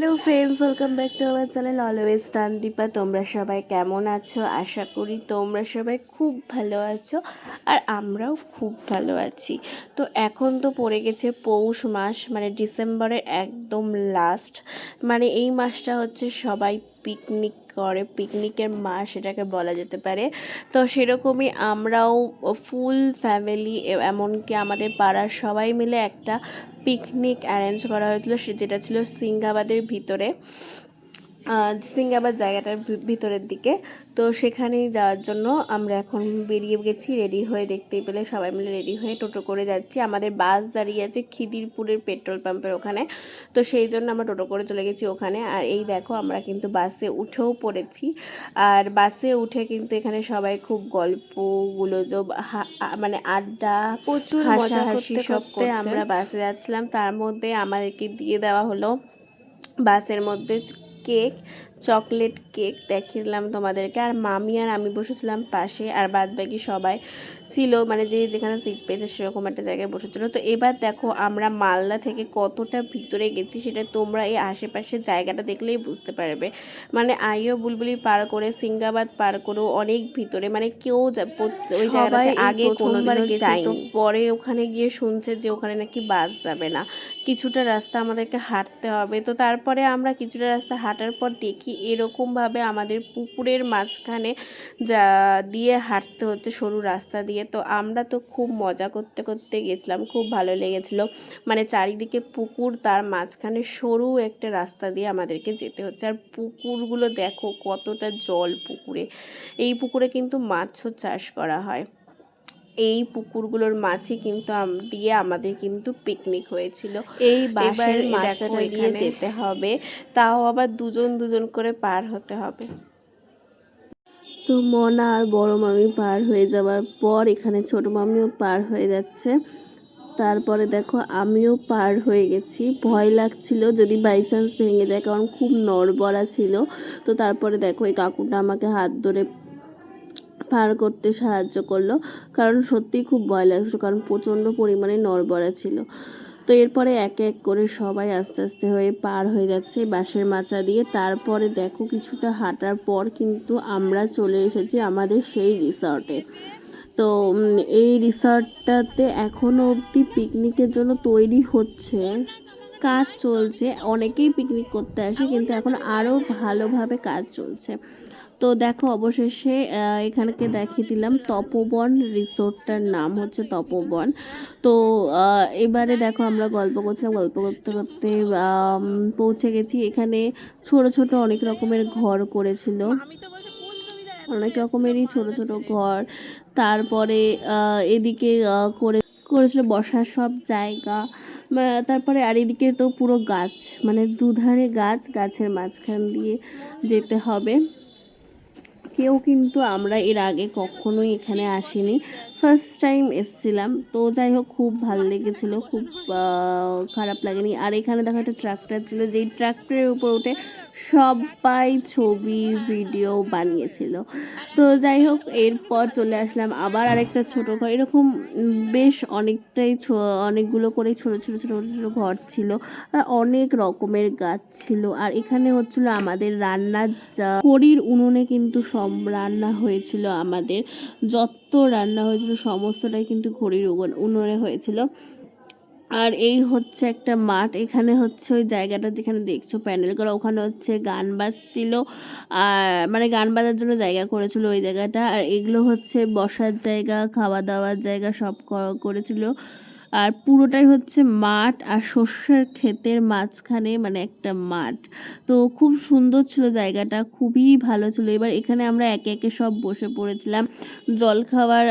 Hello friends, welcome back to our channel always Tandipa. তোমরা সবাই কেমন আছো? আশা করি তোমরা সবাই খুব ভালো আছো আর আমরাও খুব ভালো আছি। তো এখন তো পড়ে গেছে পৌষ মাস মানে ডিসেম্বরের একদম লাস্ট মানে এই মাসটা হচ্ছে সবাই পিকনিক করে পিকনিকের মা সেটাকে বলা যেতে পারে। তো সেরকমই আমরাও ফুল ফ্যামিলি এমনকি আমাদের পাড়ার সবাই মিলে একটা পিকনিক অ্যারেঞ্জ করা হয়েছিল, সে যেটা ছিল সিঙ্গাবাদের ভিতরে। সিঙ্গাবাদ জায়গাটার ভিতরের দিকে। তো সেখানেই যাওয়ার জন্য আমরা এখন বেরিয়ে গেছি রেডি হয়ে দেখতেই পেলে সবাই মিলে রেডি হয়ে টোটো করে যাচ্ছি। আমাদের বাস দাঁড়িয়ে আছে খিদিরপুরের পেট্রোল পাম্পের ওখানে। তো সেই জন্য আমরা টোটো করে চলে গেছি ওখানে। আর এই দেখো আমরা কিন্তু বাসে উঠেও পড়েছি। আর বাসে উঠে কিন্তু এখানে সবাই খুব গল্প গুলোজব হা- মানে আড্ডা প্রচুর মজা হাসি সব করতে আমরা বাসে যাচ্ছিলাম। তার মধ্যে আমাদেরকে দিয়ে দেওয়া হলো বাসের মধ্যে কেক চকলেট কেক দেখিলাম তোমাদেরকে। আর মামি আর আমি বসেছিলাম পাশে আর বাদ বাকি সবাই ছিল মানে যে যেখানে সিট পেয়েছে সেরকম একটা জায়গায় বসেছিল। তো এবার দেখো আমরা মালদা থেকে কতটা ভিতরে গেছি সেটা তোমরা এই আশেপাশের জায়গাটা দেখলেই বুঝতে পারবে। মানে আইও বুলবুলি পার করে সিঙ্গাবাদ পার করেও অনেক ভিতরে মানে কেউ ওই সবাই জায়গাটাতে আগে কোনোদিনও গেছে তো পরে ওখানে গিয়ে শুনছে যে ওখানে নাকি বাস যাবে না। কিছুটা রাস্তা আমাদেরকে হাঁটতে হবে। তো তারপরে আমরা কিছুটা রাস্তা হাঁটার পর দেখি এরকমভাবে আমাদের পুকুরের মাঝখানে যা দিয়ে হাঁটতে হচ্ছে সরু রাস্তা দিয়ে। তো আমরা তো খুব মজা করতে করতে গেছিলাম, খুব ভালো লেগেছিলো। মানে চারিদিকে পুকুর, তার মাঝখানে সরু একটা রাস্তা দিয়ে আমাদেরকে যেতে হচ্ছে। আর পুকুরগুলো দেখো কতটা জল পুকুরে। এই পুকুরে কিন্তু মাছও চাষ করা হয়। এই পুকুরগুলোর মাঝে কিন্তু দিয়ে আমাদের কিন্তু পিকনিক হয়েছিল। এই এবার মাচাটা দিয়ে যেতে হবে তাও আবার দুজন দুজন করে পার হতে হবে। তো মনা আর বড় মামি পার হয়ে যাওয়ার পর এখানে ছোট মামিও পার হয়ে যাচ্ছে। তারপরে দেখো আমিও পার হয়ে গেছি। ভয় লাগছিল যদি বাই চান্স ভেঙে যায় কারণ খুব নড়বড়া ছিল। তো তারপরে দেখো এই কাকুটা আমাকে হাত ধরে পার করতে সাহায্য করল। কারণ সত্যিই খুব ভয় লাগছিল, কারণ প্রচণ্ড পরিমাণে নড়বড়া ছিল। তো এরপরে এক এক করে সবাই আস্তে আস্তে হয়ে পার হয়ে যাচ্ছে বাঁশের মাচা দিয়ে। তারপরে দেখো কিছুটা হাঁটার পর কিন্তু আমরা চলে এসেছি আমাদের সেই রিসর্টে। তো এই রিসর্টটাতে এখনও অবধি পিকনিকের জন্য তৈরি হচ্ছে। কাজ চলছে, অনেকেই পিকনিক করতে আসে, কিন্তু এখন আরও ভালোভাবে কাজ চলছে। তো দেখো অবশেষে এখানকে দেখিয়ে দিলাম তপবন রিসোর্টটার নাম হচ্ছে তপবন। তো এবারে দেখো আমরা গল্প করছিলাম, গল্প করতে করতে পৌঁছে গেছি। এখানে ছোট ছোট অনেক রকমের ঘর করেছিল। অনেক রকমেরই ছোট ছোট ঘর। তারপরে এদিকে করে, করেছিল বসার সব জায়গা। তারপরে আর এদিকে তো পুরো গাছ মানে দুধারে গাছ, গাছের মাঝখান দিয়ে যেতে হবে। কেউ কিন্তু আমরা এর আগে কখনোই এখানে আসিনি। ফার্স্ট টাইম এসছিলাম। তো যাই হোক, খুব ভালো লেগেছিলো, খুব খারাপ লাগেনি। আর এখানে দেখো একটা ট্রাক্টর ছিল, যেই ট্রাক্টরের উপর উঠে সবাই ছবি, ভিডিও বানিয়েছিল। তো যাই হোক, এরপর চলে আসলাম আবার আরেকটা ছোট ঘর। এরকম বেশ অনেকটাই অনেকগুলো করে ছোট ছোট ছোট ছোট ঘর ছিল। আর অনেক রকমের গাছ ছিল। আর এখানে হচ্ছিল আমাদের রান্নার খড়ির উনুনে কিন্তু সব রান্না হয়েছিল আমাদের। যত রান্না হয়েছিল সমস্তটাই কিন্তু ঘড়ির উনুনে হয়েছিল। আর এই হচ্ছে একটা মাঠ, এখানে হচ্ছে ওই জায়গাটা যেখানে দেখছ প্যান্ডেল করা, ওখানে হচ্ছে গান বাজছিল। আর মানে গান বাজার জন্য জায়গা করেছিল ওই জায়গাটা। আর এগুলো হচ্ছে বসার জায়গা, খাওয়া দাওয়ার জায়গা সব করেছিল। আর পুরোটাই হচ্ছে মাঠ আর শস্যের ক্ষেতের মাঝখানে মানে একটা মাঠ। তো খুব সুন্দর ছিল জায়গাটা, খুবই ভালো ছিল। এবার এখানে আমরা একে একে সব বসে পড়েছিলাম জল খাবার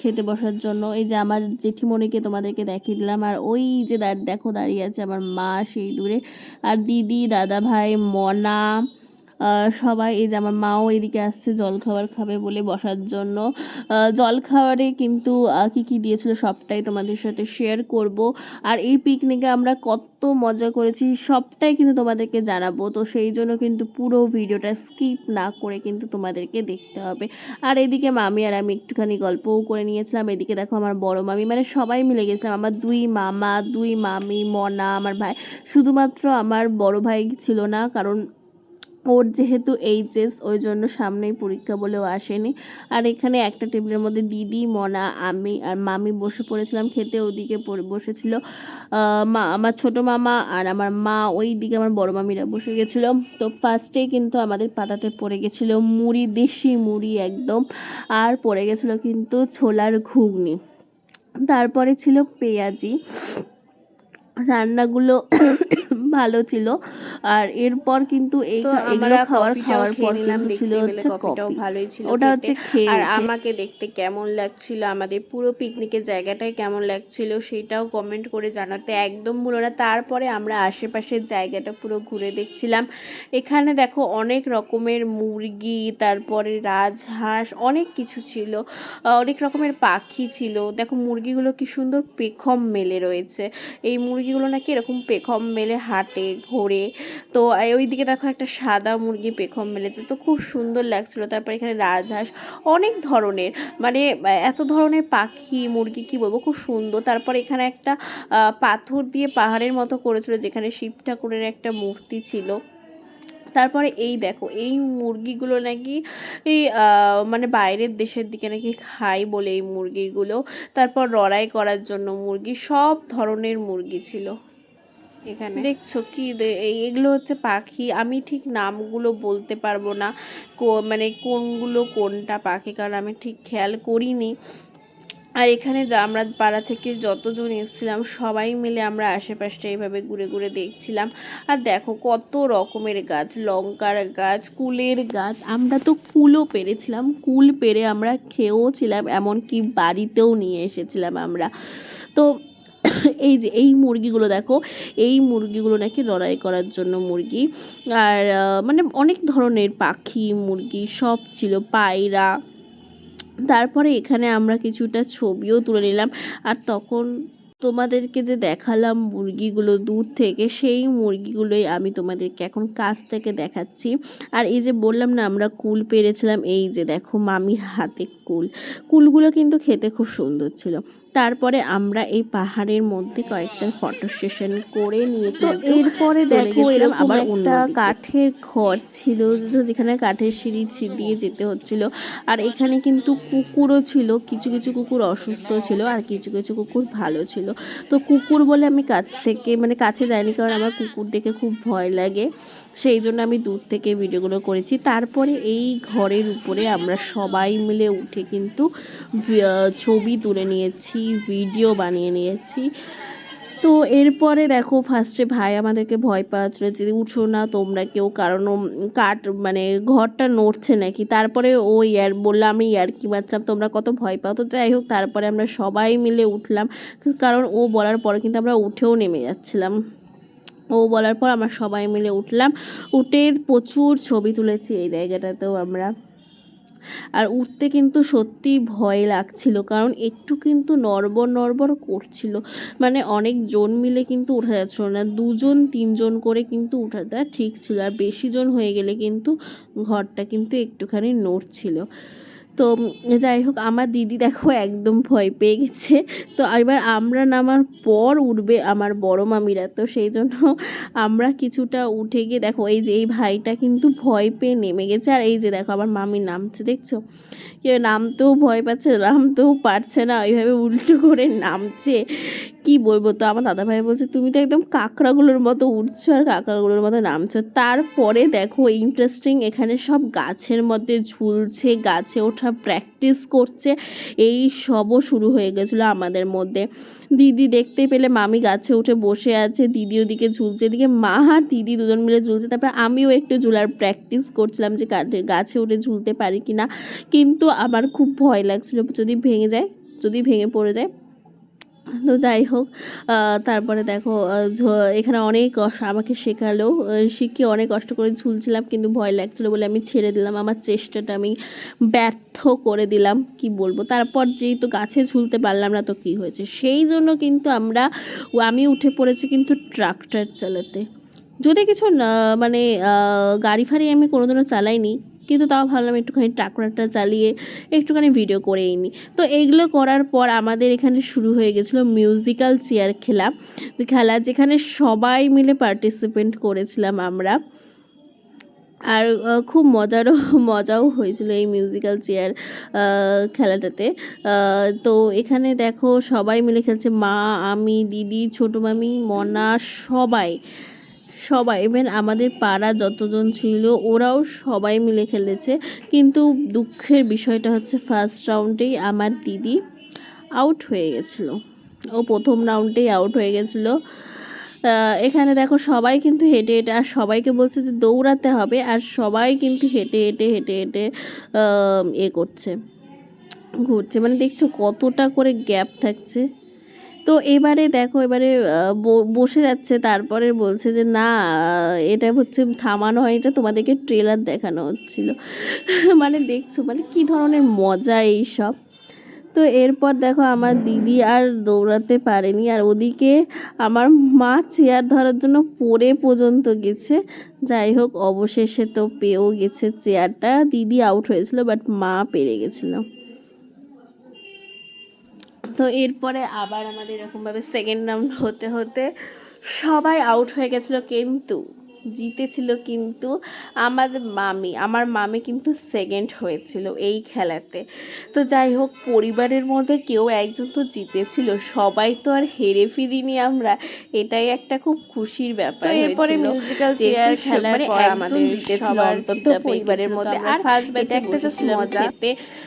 খেতে বসার জন্য। এই যে আমার জেঠিমণিকে তোমাদেরকে দেখিয়ে দিলাম, আর ওই যে দেখো দাঁড়িয়ে আছে আমার মা সেই দূরে। আর দিদি দাদা ভাই মনা সবাই এই যে আমার মাও এদিকে আসছে জল খাবার খাবে বলে বসার জন্য। আহ, জল খাবারে কিন্তু কি কি দিয়েছিল সবটাই তোমাদের সাথে শেয়ার করব। আর এই পিকনিকে আমরা কত মজা করেছি সবটাই কিন্তু তোমাদেরকে জানাব। তো সেই জন্য কিন্তু পুরো ভিডিওটা স্কিপ না করে কিন্তু তোমাদেরকে দেখতে হবে। আর এদিকে মামি আর আমি একটুখানি গল্পও করে নিয়েছিলাম। এদিকে দেখো আমার বড় মামি মানে সবাই মিলে গেছিলাম। আমার দুই মামা দুই মামি মনা আমার ভাই। শুধুমাত্র আমার বড় ভাই ছিল না কারণ ওর যেহেতু এইচএস, ওই জন্য সামনেই পরীক্ষা বলেও আসেনি। আর এখানে একটা টেবিলের মধ্যে দিদি, মনা, আমি আর মামি বসে পড়েছিলাম খেতে। ওদিকে বসেছিল মা, আমার ছোট মামা আর আমার মা। ওই দিকে আমার বড় মামিরা বসে গেছিল। তো ফার্স্টেই কিন্তু আমাদের পাতাতে পড়ে গেছিল মুড়ি, দেশি মুড়ি একদম। আর পড়ে গেছিল কিন্তু ছোলার ঘুগনি। তারপরে ছিল পেঁয়াজি। রান্নাগুলো ভালো ছিল। আর এরপর কিন্তু এই এগুলো খাওয়ার খাওয়ার পর কিন্তু ছিল হচ্ছে কফি ভালোই ছিল ওটা হচ্ছে খেয়ে আর আমাকে দেখতে কেমন লাগছিল আমাদের পুরো পিকনিকের জায়গাটাই কেমন লাগছিল সেটাও কমেন্ট করে জানাতে একদম ভুলো না। তারপরে আমরা আশেপাশের জায়গাটা পুরো ঘুরে দেখছিলাম। এখানে দেখো অনেক রকমের মুরগি তারপরে রাজহাঁস অনেক কিছু ছিল। অনেক রকমের পাখি ছিল। দেখো মুরগিগুলো কি সুন্দর পেখম মেলে রয়েছে। এই মুরগিগুলো নাকি এরকম পেখম মেলে হাঁটে ঘোরে। তো ওইদিকে দেখো একটা সাদা মুরগি পেখম মেলেছে। তো খুব সুন্দর লাগছিল। তারপর এখানে রাজহাঁস, অনেক ধরনের। মানে এত ধরনের পাখি, মুরগি কি বলব, খুব সুন্দর। তারপর এখানে একটা পাথর দিয়ে পাহাড়ের মতো করেছিল, যেখানে শিব ঠাকুরের একটা মূর্তি ছিল। তারপরে এই দেখো, এই মুরগিগুলো নাকি এই মানে বাইরের দেশের দিকে নাকি খাই বলে এই মুরগিগুলো। তারপর লড়াই করার জন্য মুরগি, সব ধরনের মুরগি ছিল। এখানে। দেখছ কি এগুলো হচ্ছে পাখি। আমি ঠিক নামগুলো বলতে পারব না মানে কোনগুলো কোনটা পাখি, কারণ আমি ঠিক খেয়াল করিনি। আর এখানে যা, আমরা পাড়া থেকে যতজন এসেছিলাম, সবাই মিলে আমরা আশেপাশটা এইভাবে ঘুরে ঘুরে দেখছিলাম। আর দেখো কত রকমের গাছ, লঙ্কার গাছ, কুলের গাছ। আমরা তো কুলও পেরেছিলাম, কুল পেরে আমরা খেয়েও ছিলাম, এমনকি বাড়িতেও নিয়ে এসেছিলাম আমরা। তো এই যে এই মুরগিগুলো দেখো, এই মুরগিগুলো নাকি লড়াই করার জন্য মুরগি। আর মানে অনেক ধরনের পাখি, মুরগি সব ছিল, পায়রা। তারপরে এখানে আমরা কিছুটা ছবিও তুলে নিলাম। আর তখন তোমাদেরকে যে দেখালাম মুরগিগুলো দূর থেকে, সেই মুরগিগুলোই আমি তোমাদেরকে এখন কাছ থেকে দেখাচ্ছি। আর এই যে বললাম না, আমরা কুল পেরেছিলাম, এই যে দেখো মামির হাতে কুল। কুলগুলো কিন্তু খেতে খুব সুন্দর ছিল। তারপরে আমরা এই পাহাড়ের মধ্যে কয়েকটা ফটো সেশন করে নিয়ে তো এরপরে দেখো এরকম আবার একটা কাঠের ঘর ছিল যেখানে কাঠের সিঁড়ি দিয়ে যেতে হচ্ছিল। আর এখানে কিন্তু কুকুরও ছিল কিছু কিছু কুকুর অসুস্থ ছিল আর কিছু কিছু কুকুর ভালো ছিল। তো কুকুর বলে আমি কাছ থেকে মানে কাছে যাইনি কারণ আমার কুকুর দেখে খুব ভয় লাগে। সেই জন্য আমি দূর থেকে ভিডিওগুলো করেছি। তারপরে এই ঘরের উপরে আমরা সবাই মিলে উঠে কিন্তু ছবি তুলে নিয়েছি। ভিডিও বানিয়ে নিয়েছি। তো এরপরে দেখো ফার্স্টে ভাই আমাদেরকে ভয় পাচ্ছিল যে, উঠো না, তোমরা কেউ কারণ কাঠ মানে ঘরটা নড়ছে নাকি? তারপরে ও ইয়ার বললাম আমি ইয়ার কি মারছিলাম তোমরা কত ভয় পাও? তো যাই হোক, তারপরে আমরা সবাই মিলে উঠলাম। কারণ ও বলার পরে কিন্তু আমরা উঠেও নেমে যাচ্ছিলাম। ও বলার পর আমরা সবাই মিলে উঠলাম। উঠে প্রচুর ছবি তুলেছি এই জায়গাটাতেও আমরা। আর উঠতে কিন্তু সত্যি ভয় লাগছিল, কারণ একটু কিন্তু নড়বড় নড়বড় করছিল। মানে অনেক জন মিলে কিন্তু উঠা যাচ্ছিল না, দুজন তিনজন করে কিন্তু উঠা দেওয়া ঠিক ছিল, আর বেশি জন হয়ে গেলে কিন্তু ঘরটা কিন্তু একটুখানি নড়ছিল। তো যাই হোক, আমার দিদি দেখো একদম ভয় পেয়ে গেছে। তো এবার আমরা নামার পর উঠবে আমার বড় মামিরা। তো সেই জন্য আমরা কিছুটা উঠে গিয়ে দেখো, এই যে এই ভাইটা কিন্তু ভয় পেয়ে নেমে গেছে। আর এই যে দেখো, আমার মামি নামছে, দেখছ? কেউ নামতেও ভয় পাচ্ছে, নামতেও পারছে না। এইভাবে উল্টো করে নামছে। কি বলব? তো আমার দাদা ভাই বলছে, তুমি তো একদম কাঁকড়াগুলোর মতো উঠছো আর কাঁকড়াগুলোর মতো নামছো। তারপরে দেখো ইন্টারেস্টিং এখানে সব গাছের মধ্যে ঝুলছে, গাছে ওঠা প্র্যাকটিস করছে। এই সবও শুরু হয়ে গেছিল আমাদের মধ্যে। দিদি দেখতে পেলে মামি গাছে উঠে বসে আছে, দিদি ওদিকে ঝুলছে, এদিকে মা আর দিদি দুজন মিলে ঝুলছে। তারপর আমিও একটু ঝুলার প্র্যাকটিস করছিলাম যে গাছে উঠে ঝুলতে পারি কি না কিন্তু আমার খুব ভয় লাগছিল, যদি ভেঙে যায়, যদি ভেঙে পড়ে যায় তো যাই হোক তারপরে দেখো এখানে অনেক আমাকে শেখালো শিখে অনেক কষ্ট করে ঝুলছিলাম, কিন্তু ভয় লাগছিল বলে আমি ছেড়ে দিলাম, আমার চেষ্টাটা আমি ব্যর্থ করে দিলাম, কি বলব? তারপর যেহেতু গাছে ঝুলতে পারলাম না, তো কি হয়েছে? সেই জন্য কিন্তু আমরা আমি উঠে পড়েছি কিন্তু ট্রাক্টর চালাতে। যদি কিছু মানে গাড়ি ফাড়ি আমি কোনোদিনও চালাইনি কিন্তু তাও ভাবলাম একটুখানি ট্রাক্টরটা চালিয়ে একটুখানি ভিডিও করেই নিই তো এইগুলো করার পর আমাদের এখানে শুরু হয়ে গেছিল মিউজিক্যাল চেয়ার খেলা। খেলা যেখানে সবাই মিলে পার্টিসিপেন্ট করেছিলাম আমরা। আর খুব মজারও, মজাও হয়েছিল এই মিউজিক্যাল চেয়ার খেলাটাতে। তো এখানে দেখো সবাই মিলে খেলছে। মা, আমি, দিদি, ছোটো মামি, মনা, সবাই। সবাই ইভেন আমাদের পাড়া যতজন ছিল, ওরাও সবাই মিলে খেলেছে। কিন্তু দুঃখের বিষয়টা হচ্ছে ফার্স্ট রাউন্ডেই আমার দিদি আউট হয়ে গেছিল। ও প্রথম রাউন্ডেই আউট হয়ে গেছিল। এখানে দেখো সবাই কিন্তু হেঁটে হেঁটে, আর সবাইকে বলছে যে দৌড়াতে হবে, আর সবাই কিন্তু হেঁটে হেঁটে হেঁটে হেঁটে এ করছে। ঘুরছে। মানে দেখছ কতটা করে গ্যাপ থাকছে। তো এবারে দেখো, এবারে বসে যাচ্ছে। তারপরে বলছে যে, না এটা হচ্ছে থামানো হয়। এটা তোমাদেরকে ট্রেলার দেখানো হচ্ছিল। মানে দেখছ মানে কি ধরনের মজা এই সব তো এরপর দেখো, আমার দিদি আর দৌড়াতে পারেনি। আর ওদিকে আমার মা চেয়ার ধরার জন্য পড়ে পর্যন্ত গেছে। যাই হোক, অবশেষে তো পেয়েও গেছে চেয়ারটা দিদি আউট হয়েছিল বাট মা পেরে গেছিল। তো এরপরে আবার আমাদের এরকমভাবে সেকেন্ড রাউন্ড হতে হতে সবাই আউট হয়ে গেছিল কিন্তু জিতেছিল কিন্তু আমাদের মামি আমার মামি কিন্তু সেকেন্ড হয়েছিল এই খেলাতে। তো যাই হোক পরিবারের মধ্যে কেউ একজন তো জিতেছিল সবাই তো আর হেরে ফিরিনি আমরা এটাই একটা খুব খুশির ব্যাপার এরপরে chair সব- খেলার মানে পর আমাদের জিতেছিল অন্তত পরিবারের মধ্যে। আর ফার্স্ট এ একটা বসেছিলাম মজা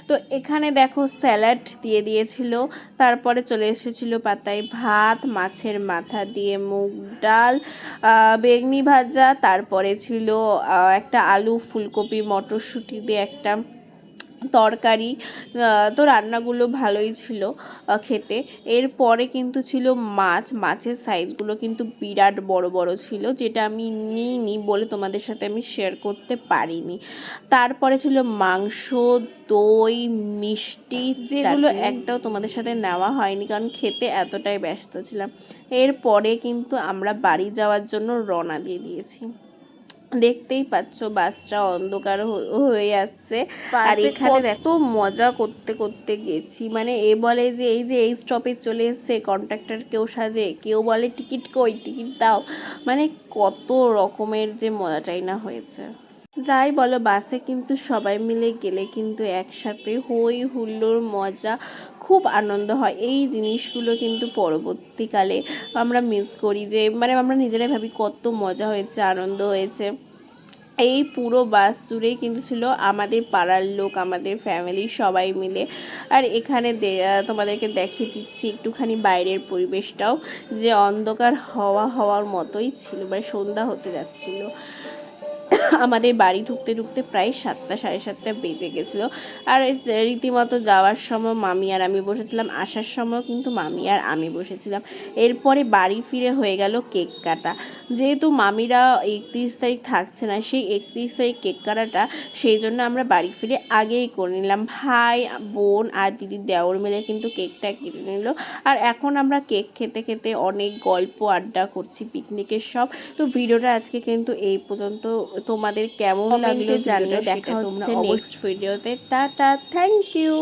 তো এখানে দেখো স্যালাড দিয়ে দিয়েছিল তারপরে চলে এসেছিল পাতায় ভাত মাছের মাথা দিয়ে মুগ ডাল বেগনি ভাজা তারপরে ছিল একটা আলু ফুলকপি মটরশুঁটি দিয়ে একটা তরকারি তো রান্নাগুলো ভালোই ছিল খেতে। এরপরে কিন্তু ছিল মাছ। মাছের সাইজগুলো কিন্তু বিরাট বড় বড় ছিল যেটা আমি নিইনি বলে তোমাদের সাথে আমি শেয়ার করতে পারিনি। তারপরে ছিল মাংস দই মিষ্টি যেগুলো একটাও তোমাদের সাথে নেওয়া হয়নি কারণ খেতে এতটাই ব্যস্ত ছিলাম। এরপরে কিন্তু আমরা বাড়ি যাওয়ার জন্য রওনা দিয়ে দিয়েছি। দেখতেই পাচ্ছ বাসটা অন্ধকার হয়ে আসছে। আর এখানে এত মজা করতে করতে গেছি। মানে এ বলে যে এই যে এই স্টপে চলে এসছে কন্ট্রাক্টর কেউ সাজে কেউ বলে টিকিট কই? টিকিট দাও। মানে কত রকমের যে মজাটাই না হয়েছে। যাই বলো, বাসে কিন্তু সবাই মিলে গেলে কিন্তু একসাথে হই হুল্লোড় মজা, খুব আনন্দ হয়। এই জিনিসগুলো কিন্তু পরবর্তীকালে আমরা মিস করি যে মানে আমরা নিজেরাই ভাবি কত মজা হয়েছে, আনন্দ হয়েছে। এই পুরো বাস জুড়েই কিন্তু ছিল আমাদের পাড়ার লোক, আমাদের ফ্যামিলি সবাই মিলে। আর এখানে তোমাদেরকে দেখিয়ে দিচ্ছি একটুখানি বাইরের পরিবেশটাও, যে অন্ধকার হওয়া হওয়ার মতোই ছিল মানে সন্ধ্যা হতে যাচ্ছিল। আমাদের বাড়ি ঢুকতে ঢুকতে প্রায় সাতটা, সাড়ে সাতটা বেজে গেছিল। আর রীতিমতো যাওয়ার সময় মামি আর আমি বসেছিলাম, আসার সময় কিন্তু মামি আর আমি বসেছিলাম। এরপরে বাড়ি ফিরে হয়ে গেল কেক কাটা। যেহেতু মামিরা একত্রিশ তারিখ থাকছে না, সেই একত্রিশ তারিখ কেক কাটাটা সেই জন্য আমরা বাড়ি ফিরে আগেই করে নিলাম। ভাই, বোন আর দিদির দেওর মিলে কিন্তু কেকটা কেটে নিল। আর এখন আমরা কেক খেতে খেতে অনেক গল্প আড্ডা করছি, পিকনিকের সব। তো ভিডিওটা আজকে কিন্তু এই পর্যন্ত। তোমাদের কেমন লাগল জানিও, দেখা হচ্ছে নেক্সট ভিডিওতে টাটা থ্যাংক ইউ